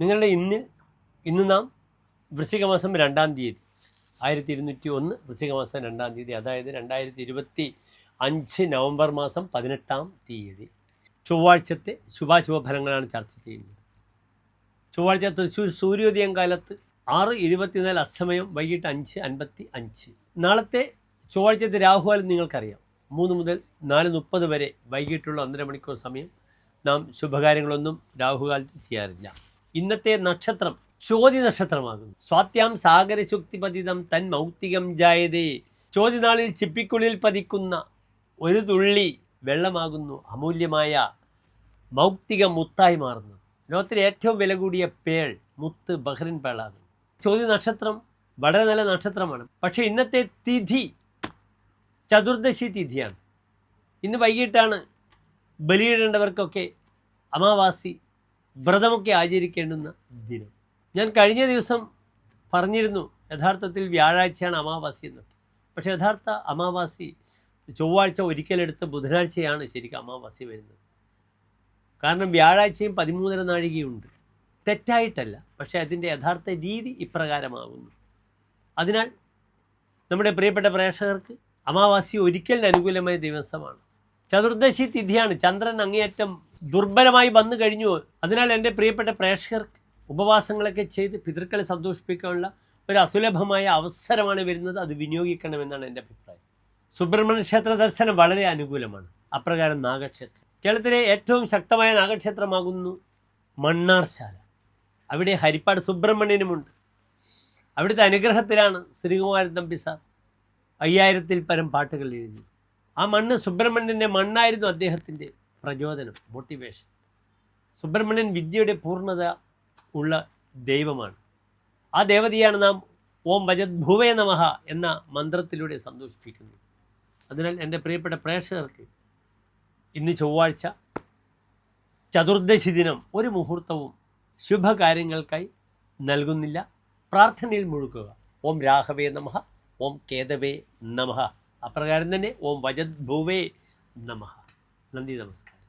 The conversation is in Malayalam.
നിങ്ങളുടെ ഇന്നിൽ ഇന്ന് നാം വൃശ്ചികമാസം രണ്ടാം തീയതി ആയിരത്തി ഇരുന്നൂറ്റി ഒന്ന് വൃശ്ചികമാസം രണ്ടാം തീയതി അതായത് രണ്ടായിരത്തി ഇരുപത്തി അഞ്ച് നവംബർ മാസം പതിനെട്ടാം തീയതി. ചൊവ്വാഴ്ചത്തെ ശുഭാശുഭ ഫലങ്ങളാണ് ചർച്ച ചെയ്യുന്നത്. ചൊവ്വാഴ്ച തൃശ്ശൂർ സൂര്യോദയം കാലത്ത് ആറ് ഇരുപത്തിനാല് അസ്തമയം വൈകിട്ട് അഞ്ച് അൻപത്തി അഞ്ച് നാളത്തെ ചൊവ്വാഴ്ചത്തെ രാഹുകാലം നിങ്ങൾക്കറിയാം. മൂന്ന് മുതൽ നാല് മുപ്പത് വരെ വൈകിട്ടുള്ള ഒന്നര മണിക്കൂർ സമയം നാം ശുഭകാര്യങ്ങളൊന്നും രാഹുകാലത്ത് ചെയ്യാറില്ല. ഇന്നത്തെ നക്ഷത്രം ചോതി നക്ഷത്രമാകുന്നു. സ്വാത്യാം സാഗരശുക്തിപതിതം തൻ മൗക്തികം ജായതേ. ചോതിനാളിൽ ചിപ്പിക്കുള്ളിൽ പതിക്കുന്ന ഒരു തുള്ളി വെള്ളമാകുന്നു അമൂല്യമായ മൗക്തിക മുത്തായി മാറുന്നു ലോകത്തിലെ ഏറ്റവും വില കൂടിയ പേൾ മുത്ത് ബഹ്റിൻ പേളാകുന്നു ചോദ്യ നക്ഷത്രം വളരെ നല്ല നക്ഷത്രമാണ്. പക്ഷേ ഇന്നത്തെ തിഥി ചതുർദശി തിഥിയാണ്. ഇന്ന് വൈകിട്ടാണ് ബലിയിടേണ്ടവർക്കൊക്കെ അമാവാസി വ്രതമൊക്കെ ആചരിക്കേണ്ടുന്ന ദിനം. ഞാൻ കഴിഞ്ഞ ദിവസം പറഞ്ഞിരുന്നു യഥാർത്ഥത്തിൽ വ്യാഴാഴ്ചയാണ് അമാവാസി എന്നൊക്കെ. പക്ഷെ യഥാർത്ഥ അമാവാസി ചൊവ്വാഴ്ച ഒരിക്കലെടുത്ത് ബുധനാഴ്ചയാണ് ശരിക്കും അമാവാസി വരുന്നത്. കാരണം വ്യാഴാഴ്ചയും പതിമൂന്നര നാഴികയുണ്ട്. തെറ്റായിട്ടല്ല പക്ഷേ അതിന്റെ യഥാർത്ഥ രീതി ഇപ്രകാരമാകുന്നു. അതിനാൽ നമ്മുടെ പ്രിയപ്പെട്ട പ്രേക്ഷകർക്ക് അമാവാസി ഒരിക്കലിന് അനുകൂലമായ ദിവസമാണ്. ചതുർദശി തിഥിയാണ് ചന്ദ്രൻ അങ്ങേയറ്റം ദുർബലമായി വന്നു കഴിഞ്ഞു. അതിനാൽ എന്റെ പ്രിയപ്പെട്ട പ്രേക്ഷകർ ഉപവാസങ്ങളൊക്കെ ചെയ്ത് പിതൃക്കളെ സന്തോഷിപ്പിക്കാനുള്ള ഒരു അസുലഭമായ അവസരമാണ് വരുന്നത്. അത് വിനിയോഗിക്കണമെന്നാണ് എന്റെ അഭിപ്രായം. സുബ്രഹ്മണ്യ ക്ഷേത്ര ദർശനം വളരെ അനുകൂലമാണ്. അപ്രകാരം നാഗക്ഷേത്രം. കേരളത്തിലെ ഏറ്റവും ശക്തമായ നാഗക്ഷേത്രമാകുന്നു മണ്ണാർശാല. അവിടെ ഹരിപ്പാട് സുബ്രഹ്മണ്യനുമുണ്ട്. അവിടുത്തെ അനുഗ്രഹത്തിലാണ് ശ്രീകുമാരൻ തമ്പി സാർ അയ്യായിരത്തിൽ പരം പാട്ടുകൾ എഴുതി ആ മണ്ണ് സുബ്രഹ്മണ്യന്റെ മണ്ണായിരുന്നു അദ്ദേഹത്തിന്റെ പ്രചോദനം മോട്ടിവേഷൻ സുബ്രഹ്മണ്യൻ വിദ്യയുടെ പൂർണത ഉള്ള ദൈവമാണ്. ആ ദേവതയാണ് നാം ഓം ഭജത് ഭൂവേ നമഹ എന്ന മന്ത്രത്തിലൂടെ സന്തോഷിപ്പിക്കുന്നു അതിനാൽ എന്റെ പ്രിയപ്പെട്ട പ്രേക്ഷകർക്ക് ഇന്ന് ചൊവ്വാഴ്ച ചതുർദശി ദിനം ഒരു മുഹൂർത്തവും ശുഭകാര്യങ്ങൾക്കായി നൽകുന്നില്ല. പ്രാർത്ഥനയിൽ മുഴുക്കുക ഓം രാഘവേ നമഹ ഓം കേതവേ നമഹ അപ്രകാരം തന്നെ ഓം വജത് ഭൂവേ നമഃ. नंदी नमस्कार